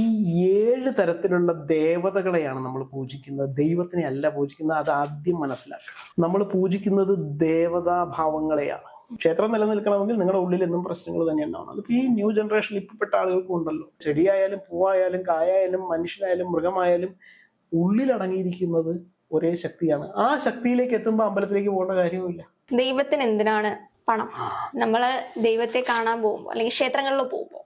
ഈ ഏഴ് തരത്തിലുള്ള ദേവതകളെയാണ് നമ്മൾ പൂജിക്കുന്നത്. ദൈവത്തിനെ അല്ല പൂജിക്കുന്നത് അത് ആദ്യം മനസ്സിലാക്കുക. നമ്മൾ പൂജിക്കുന്നത് ദേവതാഭാവങ്ങളെയാണ് ക്ഷേത്രം നിലനിൽക്കണമെങ്കിൽ നിങ്ങളുടെ ഉള്ളിൽ എന്നും പ്രശ്നങ്ങൾ തന്നെ ഉണ്ടാവണം. അതിപ്പോ ഈ ന്യൂ ജനറേഷനിൽ ഇപ്പപ്പെട്ട ആളുകൾക്കും ഉണ്ടല്ലോ. ചെടിയായാലും പൂവായാലും കായായാലും മനുഷ്യനായാലും മൃഗമായാലും ഉള്ളിലടങ്ങിയിരിക്കുന്നത് ഒരേ ശക്തിയാണ്. ആ ശക്തിയിലേക്ക് എത്തുമ്പോൾ അമ്പലത്തിലേക്ക് പോകേണ്ട കാര്യവുമില്ല. ദൈവത്തിന് എന്തിനാണ് പണം? നമ്മൾ ദൈവത്തെ കാണാൻ പോകുമ്പോൾ അല്ലെങ്കിൽ ക്ഷേത്രങ്ങളിൽ പോകുമ്പോൾ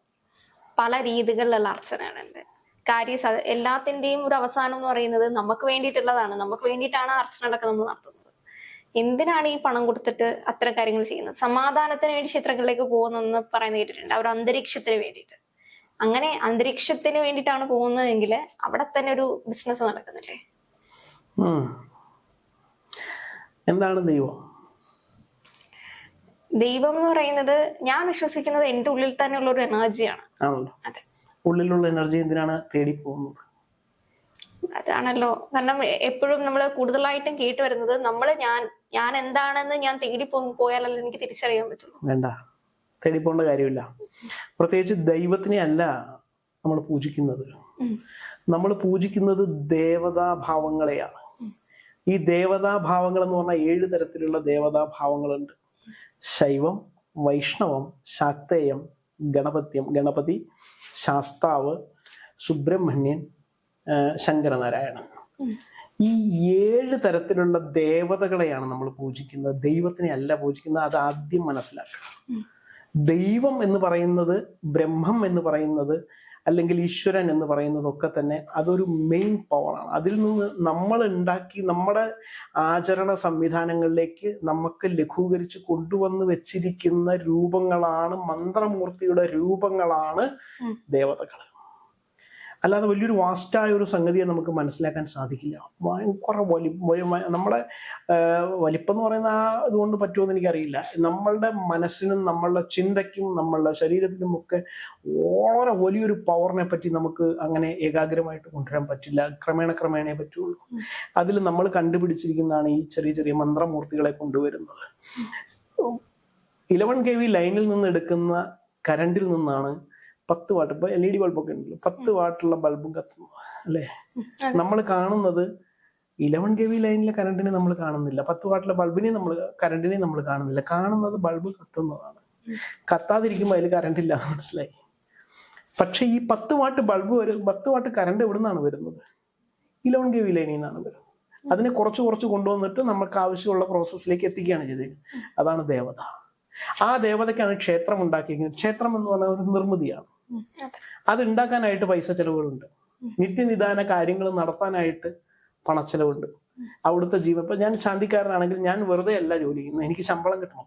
പല രീതികളിലുള്ള അർച്ചനകളുണ്ട്. കാര്യ എല്ലാത്തിന്റെയും ഒരു അവസാനം എന്ന് പറയുന്നത് നമുക്ക് വേണ്ടിയിട്ടുള്ളതാണ്. നമുക്ക് വേണ്ടിയിട്ടാണ് അർച്ചന അർച്ചനകളൊക്കെ നമ്മൾ നടത്തുന്നത്. എന്തിനാണ് ഈ പണം കൊടുത്തിട്ട് അത്തരം കാര്യങ്ങൾ ചെയ്യുന്നത്? സമാധാനത്തിന് വേണ്ടി ക്ഷേത്രങ്ങളിലേക്ക് പോകുന്നെന്ന് പറയുന്നത് കേട്ടിട്ടുണ്ട്. അവർ അന്തരീക്ഷത്തിന് വേണ്ടിയിട്ട്. അങ്ങനെ അന്തരീക്ഷത്തിന് വേണ്ടിയിട്ടാണ് പോകുന്നതെങ്കിൽ അവിടെ തന്നെ ഒരു ബിസിനസ് നടക്കുന്നില്ലേ? എന്താണ് ദൈവം? ദൈവം എന്ന് പറയുന്നത് ഞാൻ വിശ്വസിക്കുന്നത് എന്റെ ഉള്ളിൽ തന്നെ ഉള്ള ഒരു എനർജിയാണ് അതെ. ഉള്ളിലുള്ള എനർജി എന്തിനാണ് തേടി പോകുന്നത്? അതാണല്ലോ. കാരണം എപ്പോഴും നമ്മൾ കൂടുതലായിട്ടും കേട്ട് വരുന്നത് നമ്മൾ ഞാൻ ഞാൻ എന്താണെന്ന് ഞാൻ തേടി പോയാലല്ലോ എനിക്ക് തിരിച്ചറിയാൻ പറ്റുള്ളൂ. വേണ്ട. തേടി പോകേണ്ട കാര്യമില്ല. പ്രത്യേകിച്ച് ദൈവത്തിനെ അല്ല നമ്മൾ പൂജിക്കുന്നത്. നമ്മൾ പൂജിക്കുന്നത് ദേവതാഭാവങ്ങളെയാണ്. ഈ ദേവതാഭാവങ്ങൾ എന്ന് പറഞ്ഞാൽ ഏഴ് തരത്തിലുള്ള ദേവതാഭാവങ്ങളുണ്ട്. ശൈവം വൈഷ്ണവം ശാക്തേയം ഗണപത്യം ഗണപതി ശാസ്താവ് സുബ്രഹ്മണ്യൻ ശങ്കരനാരായണൻ. ഈ ഏഴ് തരത്തിലുള്ള ദേവതകളെയാണ് നമ്മൾ പൂജിക്കുന്നത്. ദൈവത്തിനെ അല്ല പൂജിക്കുന്നത് അത് ആദ്യം മനസ്സിലാക്കുക ദൈവം എന്ന് പറയുന്നത് ബ്രഹ്മം എന്ന് പറയുന്നത് അല്ലെങ്കിൽ ഈശ്വരൻ എന്ന് പറയുന്നതൊക്കെ തന്നെ അതൊരു മെയിൻ പവറാണ് അതിൽ നിന്ന് നമ്മൾ ഉണ്ടാക്കി നമ്മുടെ ആചരണ സംവിധാനങ്ങളിലേക്ക് നമുക്ക് ലഘൂകരിച്ച് കൊണ്ടുവന്ന് വെച്ചിരിക്കുന്ന രൂപങ്ങളാണ് മന്ത്രമൂർത്തിയുടെ രൂപങ്ങളാണ്. ദേവതകൾ അല്ലാതെ വലിയൊരു വാസ്റ്റായ ഒരു സംഗതിയെ നമുക്ക് മനസ്സിലാക്കാൻ സാധിക്കില്ല. ഭയങ്കര വലി നമ്മുടെ വലിപ്പം എന്ന് പറയുന്ന ആ ഇതുകൊണ്ട് പറ്റുമെന്ന് എനിക്കറിയില്ല. നമ്മളുടെ മനസ്സിനും നമ്മളുടെ ചിന്തയ്ക്കും നമ്മളുടെ ശരീരത്തിനും ഒക്കെ വളരെ വലിയൊരു പവറിനെ പറ്റി നമുക്ക് അങ്ങനെ ഏകാഗ്രമായിട്ട് കൊണ്ടുവരാൻ പറ്റില്ല. ക്രമേണ ക്രമേണേ പറ്റുള്ളൂ. അതിൽ നമ്മൾ കണ്ടുപിടിച്ചിരിക്കുന്നതാണ് ഈ ചെറിയ ചെറിയ മന്ത്രമൂർത്തികളെ കൊണ്ടുവരുന്നത്. ഇലവൻ കെ വി ലൈനിൽ നിന്ന് എടുക്കുന്ന കരണ്ടിൽ നിന്നാണ് പത്ത് വാട്ട് ഇപ്പൊ എൽ ഇ ഡി ബൾബൊക്കെ ഉണ്ടല്ലോ. പത്ത് വാട്ടുള്ള ബൾബും കത്തുന്നു അല്ലേ? നമ്മൾ കാണുന്നത് ഇലവൻ കെ വി ലൈനിലെ കറണ്ടിനെ നമ്മൾ കാണുന്നില്ല. പത്ത് വാട്ടിലെ ബൾബിനെ നമ്മൾ കറണ്ടിനെ നമ്മൾ കാണുന്നില്ല. കാണുന്നത് ബൾബ് കത്തുന്നതാണ്. കത്താതിരിക്കുമ്പോൾ അതിൽ കറണ്ട് ഇല്ല മനസ്സിലായി. പക്ഷെ ഈ പത്ത് വാട്ട് ബൾബ് വരും പത്ത് വാട്ട് കറണ്ട് എവിടെ നിന്നാണ് വരുന്നത് ഇലവൻ കെ വി ലൈനിൽ നിന്നാണ് വരുന്നത്. അതിനെ കുറച്ച് കുറച്ച് കൊണ്ടുവന്നിട്ട് നമുക്ക് ആവശ്യമുള്ള പ്രോസസ്സിലേക്ക് എത്തിക്കുകയാണ് ചെയ്തത്. അതാണ് ദേവത. ആ ദേവതയ്ക്കാണ് ക്ഷേത്രം ഉണ്ടാക്കിയിരിക്കുന്നത്. ക്ഷേത്രം എന്ന് പറഞ്ഞാൽ ഒരു നിർമ്മിതിയാണ്. അതെ. ഉണ്ടാക്കാനായിട്ട് പൈസ ചെലവുകളുണ്ട്. നിത്യനിദാന കാര്യങ്ങൾ നടത്താനായിട്ട് പണച്ചെലവുണ്ട് അവിടുത്തെ ജീവൻ ഇപ്പൊ ഞാൻ ശാന്തിക്കാരനാണെങ്കിൽ ഞാൻ വെറുതെ അല്ല ജോലി ചെയ്യുന്നത്. എനിക്ക് ശമ്പളം കിട്ടണം.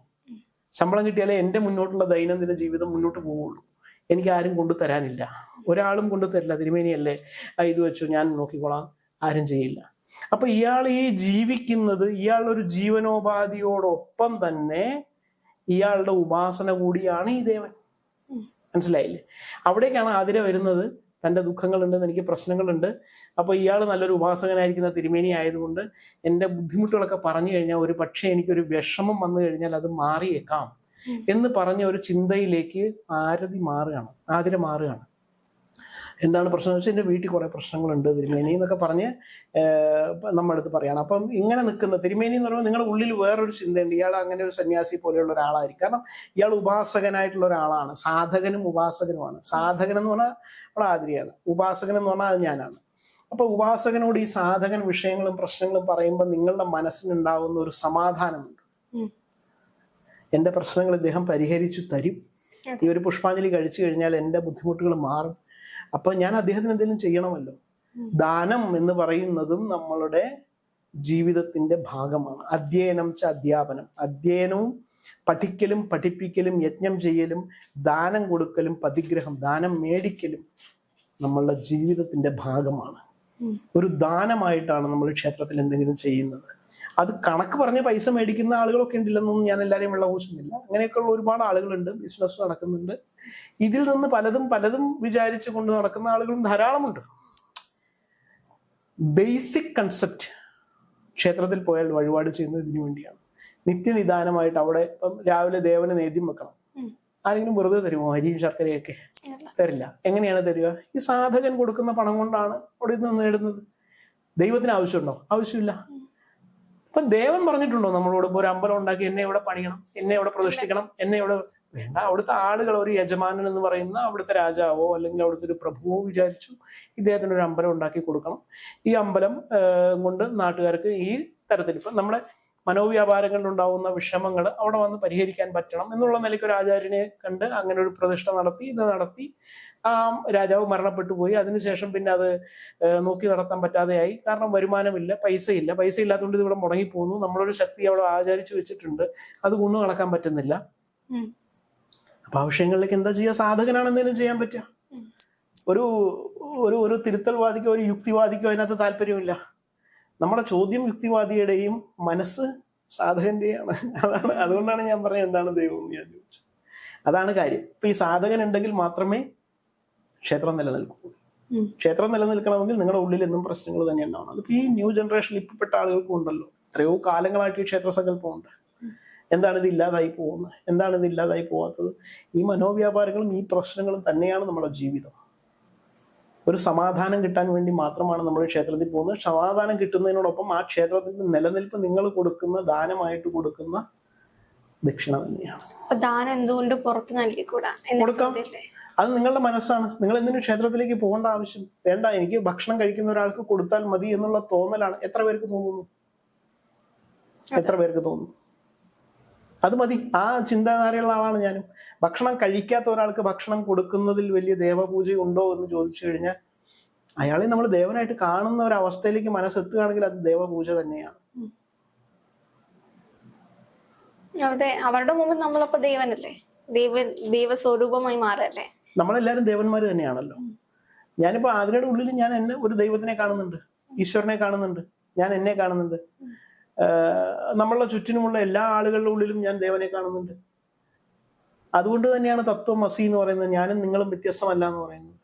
ശമ്പളം കിട്ടിയാലേ എന്റെ മുന്നോട്ടുള്ള ദൈനംദിന ജീവിതം മുന്നോട്ട് പോവുള്ളൂ. എനിക്ക് ആരും കൊണ്ടു തരാനില്ല. ഒരാളും കൊണ്ടു തരില്ല. തിരുമേനിയല്ലേ? ഇത് വെച്ചു ഞാൻ നോക്കിക്കോളാം. ആരും ചെയ്യില്ല. അപ്പൊ ഇയാൾ ഈ ജീവിക്കുന്നത് ഇയാൾ ഒരു ജീവനോപാധിയോടൊപ്പം തന്നെ ഇയാളുടെ ഉപാസന കൂടിയാണ് ഈ ദേവൻ. മനസ്സിലായില്ലേ? അവിടേക്കാണ് ആതിര വരുന്നത്. തന്റെ ദുഃഖങ്ങളുണ്ട് എനിക്ക് പ്രശ്നങ്ങളുണ്ട്. അപ്പോൾ ഇയാൾ നല്ലൊരു ഉപാസകനായിരിക്കുന്ന തിരുമേനി ആയതുകൊണ്ട് എന്റെ ബുദ്ധിമുട്ടുകളൊക്കെ പറഞ്ഞു കഴിഞ്ഞാൽ ഒരു പക്ഷേ എനിക്കൊരു വിഷമം വന്നു കഴിഞ്ഞാൽ അത് മാറിയേക്കാം എന്ന് പറഞ്ഞ ഒരു ചിന്തയിലേക്ക് ആരതി മാറുകയാണ് ആതിര മാറുകയാണ്. എന്താണ് പ്രശ്നം വെച്ചാൽ എന്റെ വീട്ടിൽ കുറേ പ്രശ്നങ്ങളുണ്ട് തിരുമേനി എന്നൊക്കെ പറഞ്ഞ് നമ്മുടെ അടുത്ത് പറയണം. അപ്പം ഇങ്ങനെ നിൽക്കുന്ന തിരുമേനി എന്ന് പറയുമ്പോൾ നിങ്ങളുടെ ഉള്ളിൽ വേറൊരു ചിന്തയുണ്ട്. ഇയാൾ അങ്ങനെ ഒരു സന്യാസി പോലെയുള്ള ഒരാളായിരിക്കും. കാരണം ഇയാൾ ഉപാസകനായിട്ടുള്ള ഒരാളാണ്. സാധകനും ഉപാസകനുമാണ്. സാധകൻ എന്ന് പറഞ്ഞാൽ നമ്മൾ ആതിരിയാണ്. ഉപാസകൻ എന്ന് പറഞ്ഞാൽ അത് ഞാനാണ്. അപ്പൊ ഉപാസകനോട് ഈ സാധകൻ വിഷയങ്ങളും പ്രശ്നങ്ങളും പറയുമ്പോൾ നിങ്ങളുടെ മനസ്സിനുണ്ടാവുന്ന ഒരു സമാധാനമുണ്ട്. എന്റെ പ്രശ്നങ്ങൾ ഇദ്ദേഹം പരിഹരിച്ചു തരും. ഈ ഒരു പുഷ്പാഞ്ജലി കഴിച്ചു കഴിഞ്ഞാൽ എന്റെ ബുദ്ധിമുട്ടുകൾ മാറും. അപ്പൊ ഞാൻ അദ്ദേഹത്തിന് എന്തെങ്കിലും ചെയ്യണമല്ലോ. ദാനം എന്ന് പറയുന്നതും നമ്മളുടെ ജീവിതത്തിന്റെ ഭാഗമാണ്. അധ്യയനം ച അധ്യാപനം. അധ്യയനവും പഠിക്കലും പഠിപ്പിക്കലും യജ്ഞം ചെയ്യലും ദാനം കൊടുക്കലും പതിഗ്രഹം ദാനം മേടിക്കലും നമ്മളുടെ ജീവിതത്തിന്റെ ഭാഗമാണ്. ഒരു ദാനമായിട്ടാണ് നമ്മൾ ക്ഷേത്രത്തിൽ എന്തെങ്കിലും ചെയ്യുന്നത്. അത് കണക്ക് പറഞ്ഞ് പൈസ മേടിക്കുന്ന ആളുകളൊക്കെ ഉണ്ടില്ലെന്നൊന്നും ഞാൻ എല്ലാവരെയും വെള്ളപൂശുന്നില്ല. അങ്ങനെയൊക്കെയുള്ള ഒരുപാട് ആളുകളുണ്ട് ബിസിനസ് നടക്കുന്നുണ്ട്. ഇതിൽ നിന്ന് പലതും പലതും വിചാരിച്ചു കൊണ്ട് നടക്കുന്ന ആളുകളും ധാരാളമുണ്ട്. ബേസിക് കൺസെപ്റ്റ് ക്ഷേത്രത്തിൽ പോയാൽ വഴിപാട് ചെയ്യുന്നത് ഇതിനു വേണ്ടിയാണ്. നിത്യനിദാനമായിട്ട് അവിടെ ഇപ്പം രാവിലെ ദേവന് നേദ്യം വെക്കണം. ആരെങ്കിലും വെറുതെ തരുമോ? അരിയും ശർക്കരയൊക്കെ? തരില്ല. എങ്ങനെയാണ് തരിക? ഈ സാധകൻ കൊടുക്കുന്ന പണം കൊണ്ടാണ് അവിടെ നിന്ന് നേടുന്നത്. ദൈവത്തിന് ആവശ്യമുണ്ടോ? ആവശ്യമില്ല. ഇപ്പൊ ദേവൻ പറഞ്ഞിട്ടുണ്ടോ നമ്മളോട് ഇപ്പൊ ഒരു അമ്പലം ഉണ്ടാക്കി എന്നെ ഇവിടെ പണിയണം എന്നെ ഇവിടെ പ്രതിഷ്ഠിക്കണം എന്നെ ഇവിടെ വേണ്ട അവിടുത്തെ ആളുകൾ ഒരു യജമാനൻ എന്ന് പറയുന്ന അവിടുത്തെ രാജാവോ അല്ലെങ്കിൽ അവിടുത്തെ ഒരു പ്രഭുവോ വിചാരിച്ചു ഇദ്ദേഹത്തിന് ഒരു അമ്പലം ഉണ്ടാക്കി കൊടുക്കണം. ഈ അമ്പലം കൊണ്ട് നാട്ടുകാർക്ക് ഈ തരത്തിൽ ഇപ്പൊ നമ്മുടെ മനോവ്യാപാരങ്ങളിൽ ഉണ്ടാവുന്ന വിഷമങ്ങൾ അവിടെ വന്ന് പരിഹരിക്കാൻ പറ്റണം എന്നുള്ള നിലയ്ക്ക് ഒരു ആചാര്യനെ കണ്ട് അങ്ങനെ ഒരു പ്രതിഷ്ഠ നടത്തി ഇത് നടത്തി. ആ രാജാവ് മരണപ്പെട്ടു പോയി. അതിനുശേഷം പിന്നെ അത് നോക്കി നടത്താൻ പറ്റാതെയായി. കാരണം വരുമാനമില്ല പൈസയില്ല. പൈസ ഇല്ലാത്തതുകൊണ്ട് ഇത് ഇവിടെ മുടങ്ങിപ്പോകുന്നു നമ്മളൊരു ശക്തി അവിടെ ആചാരിച്ചു വെച്ചിട്ടുണ്ട്. അത് കൊണ്ടു നടക്കാൻ പറ്റുന്നില്ല. അപ്പൊ ആ വിഷയങ്ങളിലേക്ക് എന്താ ചെയ്യുക സാധകനാണ് എന്തെങ്കിലും ചെയ്യാൻ പറ്റുക. ഒരു ഒരു ഒരു തിരുത്തൽവാദിക്കോ ഒരു യുക്തിവാദിക്കോ അതിനകത്ത് താല്പര്യമില്ല. നമ്മുടെ ചോദ്യം യുക്തിവാദിയുടെയും മനസ്സ് സാധകന്റെയാണ്. അതാണ് അതുകൊണ്ടാണ് ഞാൻ പറഞ്ഞത് എന്താണ് ദൈവം എന്ന് ഞാൻ ചോദിച്ചത്. അതാണ് കാര്യം. ഇപ്പൊ ഈ സാധകൻ ഉണ്ടെങ്കിൽ മാത്രമേ ക്ഷേത്രം നിലനിൽക്കൂ. ക്ഷേത്രം നിലനിൽക്കണമെങ്കിൽ നിങ്ങളുടെ ഉള്ളിൽ എന്നും പ്രശ്നങ്ങൾ തന്നെ ഉണ്ടാവണം. അതിപ്പോ ഈ ന്യൂ ജനറേഷനിൽ ഇപ്പോഴപ്പെട്ട ആളുകൾക്കും ഉണ്ടല്ലോ. എത്രയോ കാലങ്ങളായിട്ട് ഈ ക്ഷേത്ര സങ്കല്പമുണ്ട്. എന്താണ് ഇത് ഇല്ലാതായി പോകുന്നത്? എന്താണ് ഇത് ഇല്ലാതായി പോകാത്തത് ഈ മനോവ്യാപാരങ്ങളും ഈ പ്രശ്നങ്ങളും തന്നെയാണ് നമ്മുടെ ജീവിതം. ഒരു സമാധാനം കിട്ടാൻ വേണ്ടി മാത്രമാണ് നമ്മൾ ക്ഷേത്രത്തിൽ പോകുന്നത്. സമാധാനം കിട്ടുന്നതിനോടൊപ്പം ആ ക്ഷേത്രത്തിന്റെ നിലനിൽപ്പ് നിങ്ങൾ കൊടുക്കുന്ന ദാനമായിട്ട് കൊടുക്കുന്ന ദക്ഷിണ തന്നെയാണ്. ദാനം എന്തുകൊണ്ട് പുറത്ത് നൽകിക്കൂടാ കൊടുക്കാം. അത് നിങ്ങളുടെ മനസ്സാണ്. നിങ്ങൾ എന്തിനു ക്ഷേത്രത്തിലേക്ക് പോകേണ്ട ആവശ്യം? വേണ്ട എനിക്ക് ഭക്ഷണം കഴിക്കുന്ന ഒരാൾക്ക് കൊടുത്താൽ മതി എന്നുള്ള തോന്നലാണ്. എത്ര പേർക്ക് തോന്നുന്നു? എത്ര പേർക്ക് തോന്നുന്നു? അത് മതി. ആ ചിന്താധാരയുള്ള ആളാണ് ഞാനും. ഭക്ഷണം കഴിക്കാത്ത ഒരാൾക്ക് ഭക്ഷണം കൊടുക്കുന്നതിൽ വലിയ ദേവപൂജ ഉണ്ടോ എന്ന് ചോദിച്ചു കഴിഞ്ഞാൽ അയാളെ നമ്മൾ ദേവനായിട്ട് കാണുന്ന ഒരു അവസ്ഥയിലേക്ക് മനസ്സെത്തുകയാണെങ്കിൽ അത് ദേവപൂജ തന്നെയാണ്. അതെ അവരുടെ മുമ്പിൽ നമ്മളപ്പോ ദൈവനല്ലേ? ദൈവ ദൈവസ്വരൂപമായി മാറല്ലേ? നമ്മളെല്ലാരും ദേവന്മാർ തന്നെയാണല്ലോ. ഞാനിപ്പോ ആതിരയുടെ ഉള്ളിൽ ഞാൻ എന്നെ ഒരു ദൈവത്തിനെ കാണുന്നുണ്ട്. ഈശ്വരനെ കാണുന്നുണ്ട്. ഞാൻ എന്നെ കാണുന്നുണ്ട്. നമ്മളുടെ ചുറ്റിനുമുള്ള എല്ലാ ആളുകളുടെ ഉള്ളിലും ഞാൻ ദേവനെ കാണുന്നുണ്ട്. അതുകൊണ്ട് തന്നെയാണ് തത്വം മസി എന്ന് പറയുന്നത്. ഞാനും നിങ്ങളും വ്യത്യസ്തമല്ല എന്ന് പറയുന്നത്.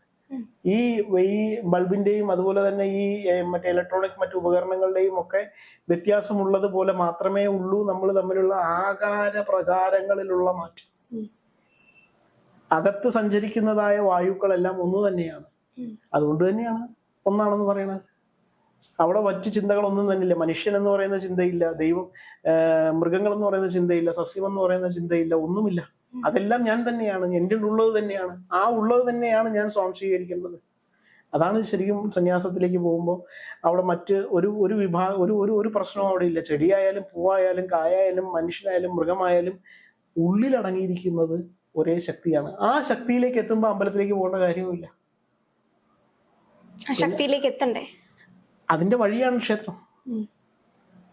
ഈ ഈ ബൾബിന്റെയും അതുപോലെ തന്നെ ഈ മറ്റേ ഇലക്ട്രോണിക് മറ്റു ഉപകരണങ്ങളുടെയും ഒക്കെ വ്യത്യാസമുള്ളത് പോലെ മാത്രമേ ഉള്ളൂ. നമ്മൾ തമ്മിലുള്ള ആകാര പ്രകാരങ്ങളിലുള്ള മാറ്റം. അകത്ത് സഞ്ചരിക്കുന്നതായ വായുക്കളെല്ലാം ഒന്ന് തന്നെയാണ്. അതുകൊണ്ട് തന്നെയാണ് ഒന്നാണെന്ന് പറയുന്നത് അവിടെ മറ്റു ചിന്തകളൊന്നും തന്നില്ല. മനുഷ്യൻ എന്ന് പറയുന്ന ചിന്തയില്ല ദൈവം മൃഗങ്ങൾ എന്ന് പറയുന്ന ചിന്തയില്ല സസ്യം എന്ന് പറയുന്ന ചിന്തയില്ല ഒന്നുമില്ല. അതെല്ലാം ഞാൻ തന്നെയാണ് എന്റെ ഉള്ളത് തന്നെയാണ്. ആ ഉള്ളത് തന്നെയാണ് ഞാൻ സ്വാംശീകരിക്കേണ്ടത്. അതാണ് ശരിക്കും സന്യാസത്തിലേക്ക് പോകുമ്പോൾ അവിടെ മറ്റ് ഒരു ഒരു വിഭാഗം ഒരു ഒരു ഒരു പ്രശ്നവും അവിടെ ഇല്ല. ചെടിയായാലും പൂവായാലും കായായാലും മനുഷ്യനായാലും മൃഗമായാലും ഉള്ളിലടങ്ങിയിരിക്കുന്നത് ഒരേ ശക്തിയാണ്. ആ ശക്തിയിലേക്ക് എത്തുമ്പോൾ അമ്പലത്തിലേക്ക് പോകേണ്ട കാര്യവുമില്ല. ശക്തിയിലേക്ക് എത്തണ്ടേ? അതിന്റെ വഴിയാണ് ക്ഷേത്രം.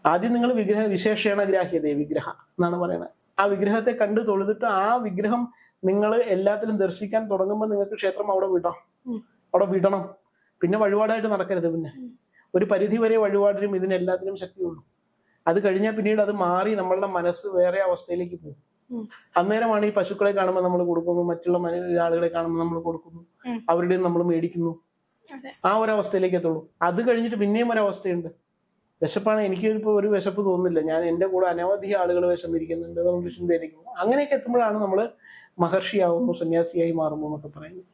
ആദ്യം നിങ്ങൾ വിഗ്രഹ വിശേഷണ ഗ്രാഹ്യതേ വിഗ്രഹ എന്നാണ് പറയുന്നത്. ആ വിഗ്രഹത്തെ കണ്ടു തൊഴുതിട്ട് ആ വിഗ്രഹം നിങ്ങൾ എല്ലാത്തിലും ദർശിക്കാൻ തുടങ്ങുമ്പോൾ നിങ്ങൾക്ക് ക്ഷേത്രം അവിടെ വിടാം. അവിടെ വിടണം. പിന്നെ വഴിപാടായിട്ട് നടക്കരുത് പിന്നെ. ഒരു പരിധി വരെ വഴിപാടിനും ഇതിനെല്ലാത്തിനും ശക്തിയുള്ളൂ. അത് കഴിഞ്ഞാൽ പിന്നീട് അത് മാറി നമ്മളുടെ മനസ്സ് വേറെ അവസ്ഥയിലേക്ക് പോകും. അന്നേരമാണ് ഈ പശുക്കളെ കാണുമ്പോൾ നമ്മൾ കൊടുക്കുന്നു മറ്റുള്ള ആളുകളെ കാണുമ്പോൾ നമ്മൾ കൊടുക്കുന്നു. അവരുടെയും അവരുടെ നമ്മൾ മേടിക്കുന്നു. ആ ഒരു അവസ്ഥയിലേക്ക് എത്തുള്ളൂ. അത് കഴിഞ്ഞിട്ട് പിന്നെയും ഒരു അവസ്ഥയുണ്ട് വിശപ്പാണ് എനിക്ക് ഇപ്പോൾ ഒരു വിശപ്പ് തോന്നുന്നില്ല. ഞാൻ എന്റെ കൂടെ അനവധി ആളുകൾ വിശന്നിരിക്കുന്നുണ്ട് നമ്മൾ ചിന്തയിലേക്ക് പോകും അങ്ങനെയൊക്കെ എത്തുമ്പോഴാണ് നമ്മൾ മഹർഷിയാവുന്നു സന്യാസിയായി മാറുന്നു എന്നൊക്കെ പറയുന്നത്.